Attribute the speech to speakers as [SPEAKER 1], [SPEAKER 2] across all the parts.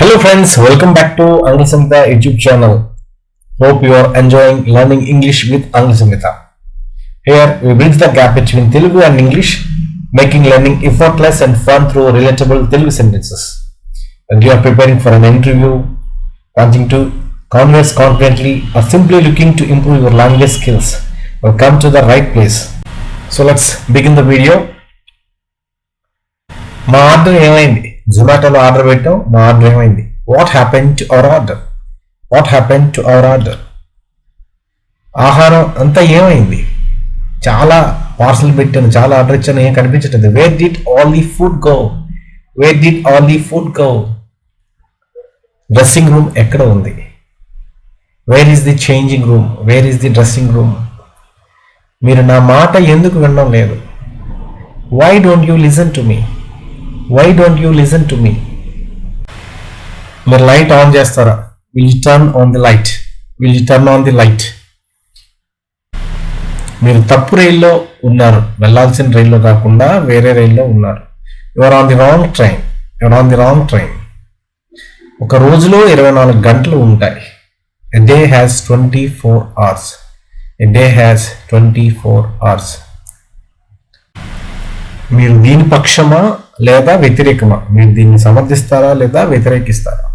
[SPEAKER 1] Hello friends, welcome back to Angle Samhita YouTube channel. Hope you are enjoying learning English with Angle Samhita. Here we bridge the gap between Telugu and English, making learning effortless and fun through relatable Telugu sentences. Whether you are preparing for an interview, wanting to converse confidently, or simply looking to improve your language skills, you've come to the right place. So let's begin the video. మా order ఏమైంది జొమాటోలో order పెట్టాం మా order ఏమైంది? What happen to our order what happen to our order ఆహారం అంతా ఏమైంది? చాలా parcel పెట్టాను చాలా ఆర్డర్ ఇచ్చాను ఏం కనిపించట్లేదు. Where did all the food go where did all the food go dressing room ఎక్కడ ఉంది? Where is the changing room where is the dressing room మీరు నా మాట ఎందుకు వినడం లేదు? Why don't you listen to me why don't you listen to me మీరు light on చేస్తారా? Will you turn on the light will you turn on the light మీరు తప్పు రైల్లో ఉన్నారు. వెళ్ళాల్సిన రైల్లో కాకుండా వేరే రైల్లో ఉన్నారు. Your on the wrong train your on the wrong train ఒక రోజులో ఇరవై నాలుగు గంటలు ఉంటాయి. A day has twenty four hours a day has twenty four hours మీరు దీని పక్షమా? లేదా వ్యతిరేకమా? మీరు దీన్ని సమర్థిస్తారా లేదా వ్యతిరేకిస్తారా?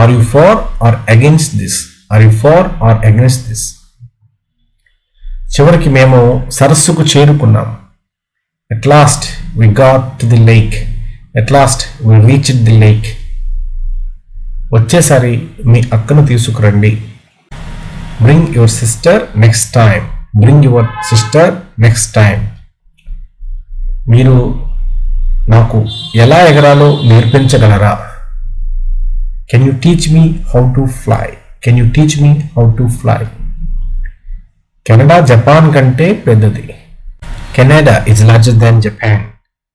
[SPEAKER 1] Are you for or against this are you for or against this చివరికి మేము సరస్సుకు చేరుకున్నాం. At last we got to the lake at last we reach the lake వచ్చేసరి మీ అక్కను తీసుకురండి. Bring your sister next time bring your sister next time మీరు నాకు ఎలా ఎగరాలో నేర్పించగలరా? Can you teach me how to fly can you teach me how to fly Canada Japan కంటే పెద్దది. Canada is larger than Japan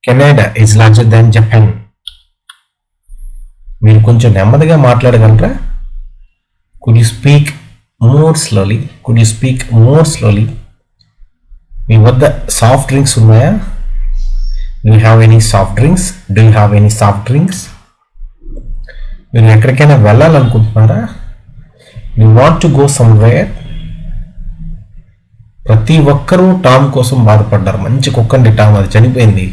[SPEAKER 1] Canada is larger than Japan మీరు కొంచెం నెమ్మదిగా మాట్లాడగలరా? Could you speak more slowly could you speak more slowly మీ వద్ద soft drinks ఉన్నాయా? You have any soft drinks do you have any soft drinks మీరు ఎక్కడికైనా వెళ్ళాలనుకుంటున్నారా? You want to go somewhere ప్రతి ఒక్కరూ Tom కోసం బాధపడ్డారు. మంచి కుక్కండి టామ్ అది చనిపోయింది.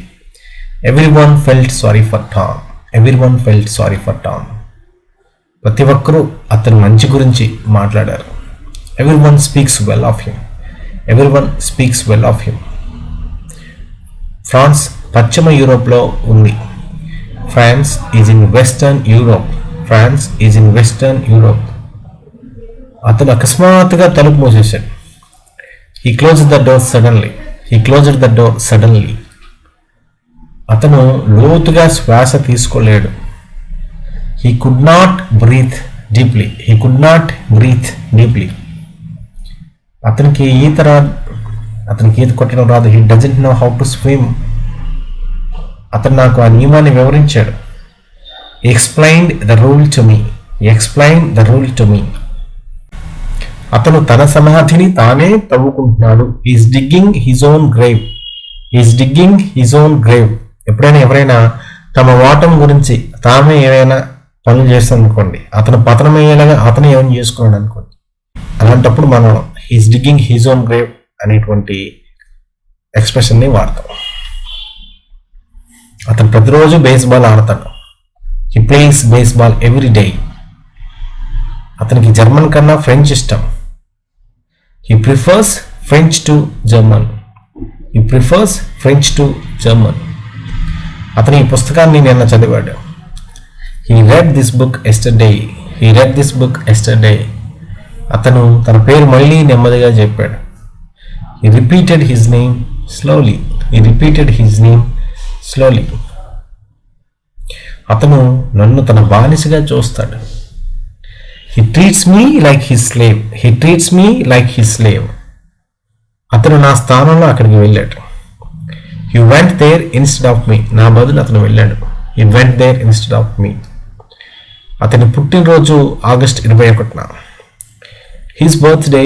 [SPEAKER 1] Every one felt sorry for Tom every one felt sorry for Tom ప్రతి ఒక్కరూ అతని మంచి గురించి మాట్లాడారు. Every one speaks well of him every one speaks well of him France పశ్చిమ యూరోప్లో ఉంది. France is in western Europe France is in western Europe అతను అకస్మాత్తుగా తలుపు మూసేశాడు. He close the door suddenly he close the door suddenly అతను లోతుగా శ్వాస తీసుకోలేడు. He could not breathe deeply he could not breathe deeply అతనికి ఈత రా అతనికి ఈత కొట్టడం రాదు. He doesn't know how to swim అతను నాకు ఆ నియమాన్ని వివరించాడు. Explain the rule to me explain the rule to me అతను తన సమాధిని తానే తవ్వుకుంటున్నాడు. Is digging his own grave is digging his own grave ఎప్పుడైనా ఎవరైనా తమ ఓటం గురించి తామే ఏమైనా పనులు చేస్తాం అనుకోండి అతను పతనం అయ్యేలాగా అతను ఏమైనా చేసుకున్నాడు అనుకోండి అలాంటప్పుడు మనం he's digging his own grave అనేటువంటి ఎక్స్ప్రెషన్ని వాడతాం. అతను ప్రతిరోజు బేస్బాల్ ఆడతాడు. He plays baseball every day అతనికి జర్మన్ కన్నా ఫ్రెంచ్ ఇష్టం. He prefers French to German he prefers French to German అతను ఈ పుస్తకాన్ని నిన్న చదివాడు. He read this book yesterday he read this book yesterday అతను తన పేరు మళ్ళీ నెమ్మదిగా చెప్పాడు. He repeated his name slowly he repeated his name slowly అతను నన్ను తన బానిసగా చూస్తాడు. He treats me like he slave he treats me like he slave అతను నా స్థానంలో అక్కడికి వెళ్ళాడు. You went there instead of me నా బదులు అతను వెళ్ళాడు. He went there instead of me అతని పుట్టినరోజు ఆగస్ట్ ఇరవై ఒకటిన. His birthday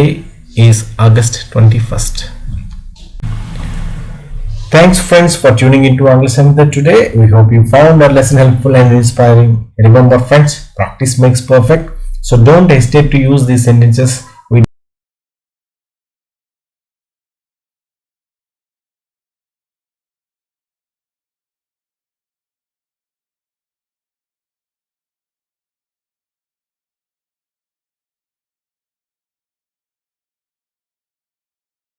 [SPEAKER 1] is August twenty first Thanks, friends, for tuning into English Center today. We hope you found our lesson helpful and inspiring. Remember, friends, practice makes perfect. So don't hesitate to use these sentences